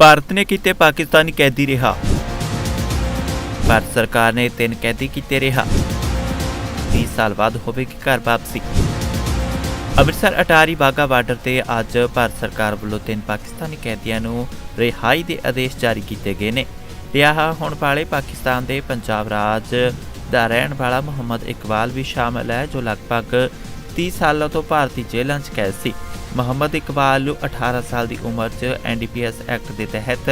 ਭਾਰਤ ਨੇ ਕੀਤੇ ਪਾਕਿਸਤਾਨੀ ਕੈਦੀ ਰਿਹਾ। ਭਾਰਤ ਸਰਕਾਰ ਨੇ ਤਿੰਨ ਕੈਦੀ ਕੀਤੇ ਰਿਹਾ। 30 ਸਾਲ ਬਾਅਦ ਹੋਵੇਗੀ ਘਰ ਵਾਪਸੀ। ਅੰਮ੍ਰਿਤਸਰ, ਅਟਾਰੀ ਬਾਗਾ ਬਾਰਡਰ ਤੇ ਅੱਜ ਭਾਰਤ ਸਰਕਾਰ ਵੱਲੋਂ ਤਿੰਨ ਪਾਕਿਸਤਾਨੀ ਕੈਦੀਆਂ ਨੂੰ ਰਿਹਾਈ ਦੇ ਆਦੇਸ਼ ਜਾਰੀ ਕੀਤੇ ਗਏ ਨੇ। ਰਿਹਾ ਹੁਣ ਵਾਲੇ ਪਾਕਿਸਤਾਨ ਦੇ ਪੰਜਾਬ ਰਾਜ ਦਾ ਰਹਿਣ ਵਾਲਾ ਮੁਹੰਮਦ ਇਕਬਾਲ ਵੀ ਸ਼ਾਮਲ ਹੈ, ਜੋ ਲਗਭਗ 30 ਸਾਲਾਂ ਤੋਂ ਭਾਰਤੀ ਜੇਲ੍ਹਾਂ 'ਚ ਕੈਦ ਸੀ। ਮੁਹੰਮਦ ਇਕਬਾਲ ਨੂੰ 18 ਸਾਲ ਦੀ ਉਮਰ 'ਚ ਐਨਡੀਪੀਐਸ ਐਕਟ ਦੇ ਤਹਿਤ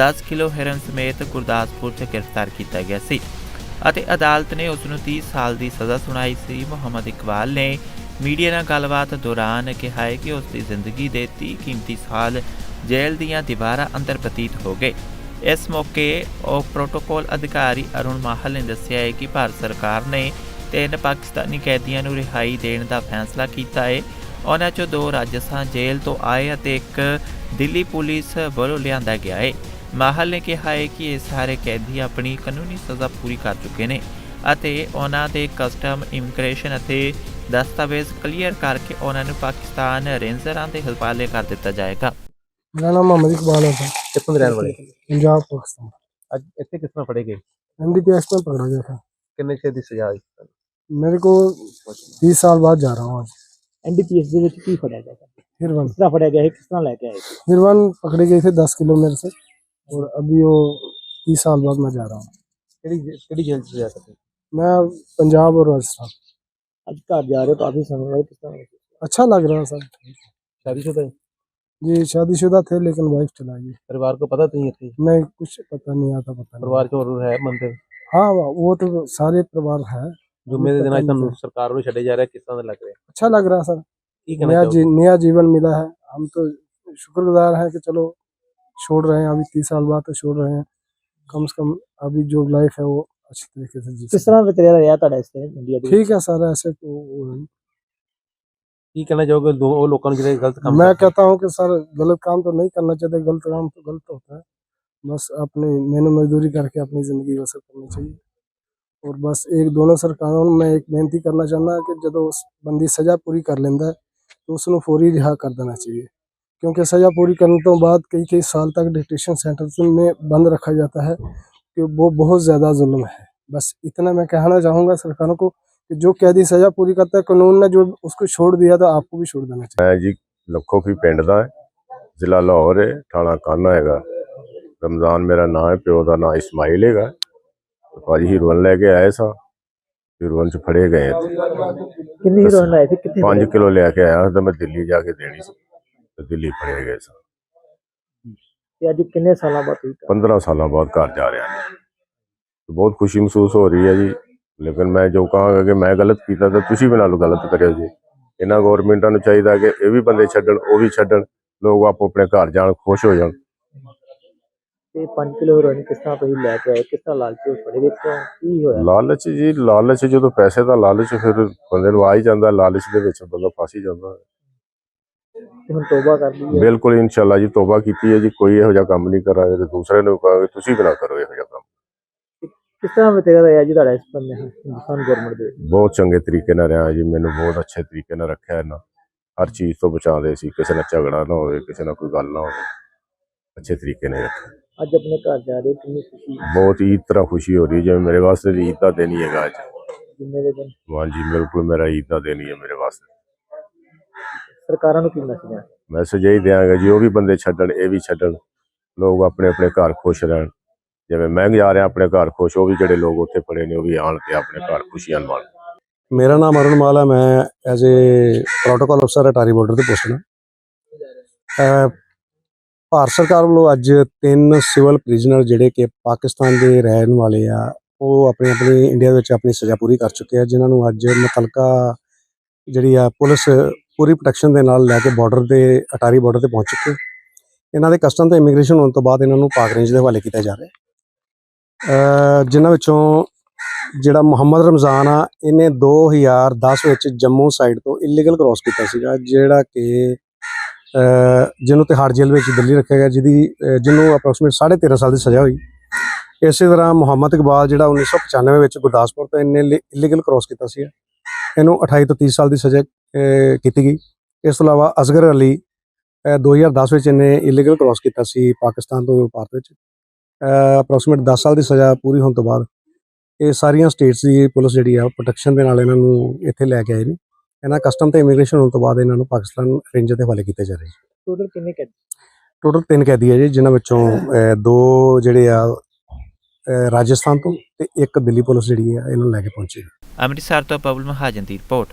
10 ਕਿਲੋ ਹੈਰਨ ਸਮੇਤ ਗੁਰਦਾਸਪੁਰ 'ਚ ਗ੍ਰਿਫਤਾਰ ਕੀਤਾ ਗਿਆ ਸੀ ਅਤੇ ਅਦਾਲਤ ਨੇ ਉਸ ਨੂੰ 30 ਸਾਲ ਦੀ ਸਜ਼ਾ ਸੁਣਾਈ ਸੀ। ਮੁਹੰਮਦ ਇਕਬਾਲ ਨੇ ਮੀਡੀਆ ਨਾਲ ਗੱਲਬਾਤ ਦੌਰਾਨ ਕਿਹਾ ਹੈ ਕਿ ਉਸ ਦੀ ਜ਼ਿੰਦਗੀ ਦੇ 30 ਕੀਮਤੀ ਸਾਲ ਜੇਲ੍ਹ ਦੀਆਂ ਦੀਵਾਰਾਂ ਅੰਦਰ ਬਤੀਤ ਹੋ ਗਏ। ਇਸ ਮੌਕੇ ਉਹ ਪ੍ਰੋਟੋਕੋਲ ਅਧਿਕਾਰੀ ਅਰੁਣ ਮਾਹਲ ਨੇ ਦੱਸਿਆ ਹੈ ਕਿ ਭਾਰਤ ਸਰਕਾਰ ਨੇ ਤਿੰਨ ਪਾਕਿਸਤਾਨੀ ਕੈਦੀਆਂ ਨੂੰ ਰਿਹਾਈ ਦੇਣ ਦਾ ਫੈਸਲਾ ਕੀਤਾ ਹੈ। ਉਹਨਾਂ ਚੋਂ ਦੋ ਰਾਜਸਥਾਨ ਜੇਲ੍ਹ ਤੋਂ ਆਏ ਅਤੇ ਇੱਕ ਦਿੱਲੀ ਪੁਲਿਸ ਵੱਲੋਂ ਲਿਆਂਦਾ ਗਿਆ ਹੈ ਮਾਹਲ ਨੇ ਕਿਹਾ ਹੈ ਕਿ ਇਹ ਸਾਰੇ ਕੈਦੀ ਆਪਣੀ ਕਾਨੂੰਨੀ ਸਜ਼ਾ ਪੂਰੀ ਕਰ ਚੁੱਕੇ ਨੇ ਅਤੇ ਉਹਨਾਂ ਦੇ ਕਸਟਮ ਇਮੀਗ੍ਰੇਸ਼ਨ ਅਤੇ ਦਸਤਾਵੇਜ਼ ਕਲੀਅਰ ਕਰਕੇ ਉਹਨਾਂ ਨੂੰ ਪਾਕਿਸਤਾਨ ਰੇਂਜਰਾਂ ਦੇ ਹਵਾਲੇ ਕਰ ਦਿੱਤਾ ਜਾਏਗਾ ਮੇਰਾ ਨਾਮ ਮੁਹੰਮਦ ਇਕਬਾਲ है सर ਕਿੱਥੋਂ ਦੇ ਰਹਿਣ ਵਾਲੇ पंजाब पाकिस्तान ਅੱਜ ਇੱਥੇ ਕਿਸ ਤਰ੍ਹਾਂ ਫੜੇ ਗਏ एनडीपीएस में पकड़ा गया था ਕਿੰਨੇ ਚਿਰ ਦੀ ਸਜ਼ਾ ਹੋਈ मेरे को तीस साल बाद जा रहा हूँ आज एनडीपीएस ਦੇ हिरवन हिरवन पकड़े गए थे से। और अभी वो तीस साल बाद मैं जा रहा मैं पंजाब और राजस्थान। अच्छा लग रहा शादीशुदा जी शादीशुदा थे लेकिन वाइफ चला गई परिवार को पता नहीं थी नहीं कुछ पता नहीं आता पता नहीं। परिवार के और है मंदिर? हाँ वो तो सारे परिवार है। ਜੁਮੇ ਦੇ पता ਦਿਨਾਂ ਚ नहीं ਤੁਹਾਨੂੰ है। ਸਰਕਾਰ ਵੱਲੋਂ ਛੱਡੇ ਜਾ ਰਿਹਾ ਕਿਸ ਤਰ੍ਹਾਂ ਦਾ ਲੱਗ ਰਿਹਾ अच्छा लग रहा है सर ਕੀ ਕਹਿਣਾ नया ਚਾਹੋਗੇ जी, नया जीवन मिला है हम तो शुक्रगुजार हैं कि चलो छोड़ रहे हैं अभी तीस साल बाद तो छोड़ रहे हैं कम से कम अभी जो लाइफ है वो अच्छी तरीके से जी ਕਿਸ ਤਰ੍ਹਾਂ ਵਿਤਰਿਆ ਰਿਹਾ ਤੁਹਾਡਾ ਇਸ ਤੇ ਇੰਡੀਆ ਦੇ ठीक है सर ऐसे तो वो नहीं। ਕੀ ਕਹਿਣਾ ਚਾਹੋਗੇ ਲੋ- ਉਹ ਲੋਕਾਂ ਨੂੰ ਜਿਹੜੇ ਗਲਤ ਕੰਮ मैं ਕਰਦੇ कहता हूँ कि सर गलत काम तो नहीं करना चाहिए गलत काम तो गलत होता है बस अपनी मेहनत मजदूरी करके अपनी ज़िंदगी बसर करनी चाहिए और बस एक दोनों सरकारों ਨੂੰ ਮੈਂ ਇੱਕ ਬੇਨਤੀ ਕਰਨਾ ਚਾਹੁੰਦਾ ਕਿ ਜਦੋਂ ਉਸ ਬੰਦੀ ਸਜ਼ਾ ਪੂਰੀ ਕਰ ਲੈਂਦਾ ਹੈ ਤਾਂ ਉਸ ਨੂੰ ਫੌਰੀ ਰਿਹਾ ਕਰ ਦੇਣਾ चाहिए क्योंकि सज़ा पूरी करने तो बाद कई कई साल तक डिटेंशन सेंटर में बंद रखा जाता है कि वो बहुत ज़्यादा जुल्म है बस इतना मैं कहना चाहूँगा सरकारों को कि जो कैदी सज़ा पूरी करता है कानून ने जो उसको छोड़ दिया तो आपको भी छोड़ देना चाहिए ਮੈਂ ਜੀ ਲੱਖੋਕੀ ਪਿੰਡ ਦਾ ਹੈ ਜ਼ਿਲ੍ਹਾ ਲਾਹੌਰ ਹੈ ਥਾਣਾ ਕਾਨਾ ਹੈਗਾ ਰਮਜ਼ਾਨ ਮੇਰਾ ਨਾਮ ਹੈ ਪਿਓ ਦਾ ਨਾਮ ਇਸਮਾਈਲ ਹੈਗਾ ਤੇ ਭਾਜੀ ਹੀਰੋਨ ਲੈ ਕੇ ਆਏ ਸਾਂ। ਹੀਰੋਨ ਚ ਫੜੇ ਗਏ ਕਿੰਨੀ ਹੀਰੋਇਨ ਆਈ ਸੀ? ਕਿੱਥੇ 5 ਕਿਲੋ ਲੈ ਕੇ ਆਇਆ ਤਾਂ ਮੈਂ ਦਿੱਲੀ ਜਾ ਕੇ ਦੇਣੀ ਸੀ। ਤੇ ਦਿੱਲੀ ਫੜੇ ਗਏ ਸਾਂ। ਤੇ ਅੱਜ ਕਿੰਨੇ ਸਾਲਾਂ ਬਾਅਦ ਘਰ? 15 ਸਾਲਾਂ ਬਾਅਦ ਘਰ ਜਾ ਰਿਹਾ ਬਹੁਤ ਖੁਸ਼ੀ ਮਹਿਸੂਸ ਹੋ ਰਹੀ ਹੈ ਜੀ। ਲੇਕਿਨ ਮੈਂ ਜੋ ਕਹਾਂਗਾ ਕਿ ਮੈਂ ਗਲਤ ਕੀਤਾ ਤਾਂ ਤੁਸੀਂ ਵੀ ਨਾਲ ਗਲਤ ਕਰਿਓ ਜੀ। ਇਹਨਾਂ ਗਵਰਨਮੈਂਟਾਂ ਨੂੰ ਚਾਹੀਦਾ ਕਿ ਇਹ ਵੀ ਬੰਦੇ ਛੱਡਣ ਉਹ ਵੀ ਛੱਡਣ। ਲੋਕ ਆਪੋ ਆਪਣੇ ਘਰ ਜਾਣ ਖੁਸ਼ ਹੋ ਜਾਣ। ਤੇ 5 ਕਿਲੋ ਹੀਰੋਇਨ ਕਿਸ ਤਰ੍ਹਾਂ ਤੁਸੀਂ ਲੈ ਕੇ ਆਏ? ਕਿਸ ਤਰ੍ਹਾਂ ਲਾਲਚੀ ਵਿੱਚ ਫੜੇ ਕਿਉਂ ਕੀ ਹੋਇਆ? ਲਾਲਚ ਜੀ ਲਾਲਚ ਜਦੋਂ ਪੈਸੇ ਦਾ ਲਾਲਚ ਫਿਰ ਬੰਦੇ ਨੂੰ ਆ ਹੀ ਜਾਂਦਾ ਲਾਲਚ ਦੇ ਵਿੱਚ ਬੰਦਾ ਫਸ ਹੀ ਜਾਂਦਾ। ਤੇ ਹੁਣ ਤੋਬਾ ਕਰ ਲਈ ਹੈ ਬਿਲਕੁਲ ਇਨਸ਼ਾਅੱਲਾ ਜੀ ਤੋਬਾ ਕੀਤੀ ਹੈ ਜੀ ਕੋਈ ਇਹੋ ਜਿਹਾ ਕੰਮ ਨਹੀਂ ਕਰਾਂਗੇ ਤੇ ਦੂਸਰੇ ਨੂੰ ਕਹਾਂਗੇ ਤੁਸੀਂ ਵੀ ਨਾ ਕਰੋ ਇਹੋ ਜਿਹਾ ਕੰਮ। ਕਿਸ ਤਰ੍ਹਾਂ ਵਿਤਰਿਆ ਰਿਹਾ ਜੀ ਤੁਹਾਡਾ ਇਸ ਬੰਦੇ ਹਿੰਦੁਸਤਾਨ ਗਵਰਨਮੈਂਟ ਦੇ ਬਹੁਤ ਚੰਗੇ ਤਰੀਕੇ ਨਾਲ ਰਿਹਾ ਜੀ ਮੈਨੂੰ ਬਹੁਤ ਅੱਛੇ ਤਰੀਕੇ ਨਾਲ ਰੱਖਿਆ ਇਹਨਾਂ। ਹਰ ਚੀਜ਼ ਤੋਂ ਬਚਾਉਂਦੇ ਸੀ ਕਿਸੇ ਨਾਲ ਝਗੜਾ ਨਾ ਹੋਵੇ ਕਿਸੇ ਨਾਲ ਕੋਈ ਗੱਲ ਨਾ ਹੋਵੇ। ਅੱਛੇ ਤਰੀਕੇ ਨਾਲ ਰੱਖਿਆ। ਅੱਜ ਆਪਣੇ ਘਰ ਜਾ ਰਹੇ ਹੋ, ਕਿੰਨੀ ਖੁਸ਼ੀ ਬਹੁਤ ਈਦ ਤਰ੍ਹਾਂ ਖੁਸ਼ੀ ਹੋ ਰਹੀ ਹੈ ਜਿਵੇਂ ਮੇਰੇ ਵਾਸਤੇ ਵੀ ਈਦ ਦਾ ਦਿਨ ਹੀ ਹੈਗਾ ਅੱਜ। ਜਿੰਨੇ ਦੇ ਦਿਨ? ਹਾਂਜੀ ਬਿਲਕੁਲ ਮੇਰਾ ਈਦ ਦਾ ਦਿਨ ਹੀ ਹੈ ਮੇਰੇ ਵਾਸਤੇ। ਸਰਕਾਰਾਂ ਨੂੰ ਕੀ ਮੈਸੇਜ ਹੈ? ਮੈਸੇਜ ਇਹੀ ਦਿਆਂਗਾ ਜੀ ਉਹ ਵੀ ਬੰਦੇ ਛੱਡਣ ਇਹ ਵੀ ਛੱਡਣ। ਲੋਕ ਆਪਣੇ ਆਪਣੇ ਘਰ ਖੁਸ਼ ਰਹਿਣ। ਜਿਵੇਂ ਮੈਂ ਜਾ ਰਿਹਾ ਆਪਣੇ ਘਰ ਖੁਸ਼ ਉਹ ਵੀ ਜਿਹੜੇ ਲੋਕ ਉੱਥੇ ਪੜੇ ਨੇ ਉਹ ਵੀ ਆਣ ਤੇ ਆਪਣੇ ਘਰ ਖੁਸ਼ੀਆਂ ਮਾਣ ਮੇਰਾ ਨਾਮ ਅਰੁਣ ਮਾਲ ਹੈ ਮੈਂ ਐਜ਼ ਏ ਪ੍ਰੋਟੋਕਾਲ ਅਫਸਰ ਅਟਾਰੀ ਬਾਰਡਰ ਤੇ ਪੋਸਟ ਹਾਂ ਭਾਰਤ ਸਰਕਾਰ ਵੱਲੋਂ ਅੱਜ ਤਿੰਨ ਸਿਵਲ ਪ੍ਰਿਜ਼ਨਰ ਜਿਹੜੇ ਕਿ ਪਾਕਿਸਤਾਨ ਦੇ ਰਹਿਣ ਵਾਲੇ ਆ, ਉਹ ਆਪਣੇ ਆਪਣੇ ਇੰਡੀਆ ਵਿੱਚ ਆਪਣੀ ਸਜ਼ਾ ਪੂਰੀ ਕਰ ਚੁੱਕੇ ਆ, ਜਿਨ੍ਹਾਂ ਨੂੰ ਅੱਜ ਮੁਤਲਕਾ ਜਿਹੜੀ ਆ ਪੁਲਿਸ ਪੂਰੀ ਪ੍ਰੋਟੈਕਸ਼ਨ ਦੇ ਨਾਲ ਲੈ ਕੇ ਬਾਰਡਰ ਤੇ, ਅਟਾਰੀ ਬਾਰਡਰ ਤੇ ਪਹੁੰਚ ਚੁੱਕੇ ਇਹਨਾਂ ਦੇ ਕਸਟਮ ਤੇ ਇਮੀਗ੍ਰੇਸ਼ਨ ਹੋਣ ਤੋਂ ਬਾਅਦ ਇਹਨਾਂ ਨੂੰ ਪਾਕ ਰੇਂਜ ਦੇ ਹਵਾਲੇ ਕੀਤਾ ਜਾ ਰਿਹਾ ਜਿਨ੍ਹਾਂ ਵਿੱਚੋਂ ਜਿਹੜਾ ਮੁਹੰਮਦ ਰਮਜ਼ਾਨ ਆ, ਇਹਨੇ 2010 ਵਿੱਚ ਜੰਮੂ ਸਾਈਡ ਤੋਂ ਇਲੀਗਲ ਕ੍ਰਾਸ ਕੀਤਾ ਸੀਗਾ, ਜਿਹੜਾ ਕਿ ਜਿਹਨੂੰ ਤਿਹਾੜ ਜੇਲ੍ਹ ਵਿੱਚ ਦਿੱਲੀ ਰੱਖਿਆ ਗਿਆ, ਜਿਹਦੀ ਜਿਹਨੂੰ ਅਪਰੋਕਸੀਮੇਟ 13.5 ਸਾਲ ਦੀ ਸਜ਼ਾ ਹੋਈ। ਇਸੇ ਤਰ੍ਹਾਂ ਮੁਹੰਮਦ ਇਕਬਾਲ ਜਿਹੜਾ 1995 ਵਿੱਚ ਗੁਰਦਾਸਪੁਰ ਤੋਂ ਇਹਨੇ ਇਲੀਗਲ ਕ੍ਰਾਸ ਕੀਤਾ ਸੀ। ਇਹਨੂੰ 28 ਤੋਂ 30 ਸਾਲ ਦੀ ਸਜ਼ਾ ਕੀਤੀ ਗਈ। ਇਸ ਤੋਂ ਇਲਾਵਾ ਅਸਗਰ ਅਲੀ ਇਹ 2010 ਵਿੱਚ ਇਹਨੇ ਇਲੀਗਲ ਕ੍ਰਾਸ ਕੀਤਾ ਸੀ ਪਾਕਿਸਤਾਨ ਤੋਂ ਭਾਰਤ ਵਿੱਚ। ਅਪਰੋਕਸੀਮੇਟ 10 ਸਾਲ ਦੀ ਸਜ਼ਾ ਪੂਰੀ ਹੋਣ ਤੋਂ ਬਾਅਦ ਇਹ ਸਾਰੀਆਂ ਸਟੇਟਸ ਦੀ ਪੁਲਿਸ ਜਿਹੜੀ ਆ ਪ੍ਰੋਟੈਕਸ਼ਨ ਦੇ ਨਾਲ ਇਹਨਾਂ ਨੂੰ ਇੱਥੇ ਲੈ ਕੇ ਆਏ ਨੇ। ਇਹਨਾਂ ਕਸਟਮ ਤੇ ਇਮੀਗ੍ਰੇਸ਼ਨ ਹੋਣ ਤੋਂ ਬਾਅਦ ਇਹਨਾਂ ਨੂੰ ਪਾਕਿਸਤਾਨ ਰੇਂਜ ਦੇ ਹਵਾਲੇ ਕੀਤੇ ਜਾ ਰਹੇ ਟੋਟਲ ਕਿੰਨੇ ਕੈਦੀ? ਟੋਟਲ ਤਿੰਨ ਕੈਦੀ ਹੈ ਜੀ ਜਿਨ੍ਹਾਂ ਵਿੱਚੋਂ ਅਹ, ਦੋ ਜਿਹੜੇ ਆ ਅਹ, ਰਾਜਸਥਾਨ ਤੋਂ ਤੇ ਇੱਕ ਦਿੱਲੀ ਪੁਲਿਸ ਜਿਹੜੀ ਆ ਇਹਨਾਂ ਨੂੰ ਲੈ ਕੇ ਪਹੁੰਚੀ। ਅੰਮ੍ਰਿਤਸਰ ਤੋਂ ਪਵਲ ਮਹਾਜਨ ਦੀ ਰਿਪੋਰਟ।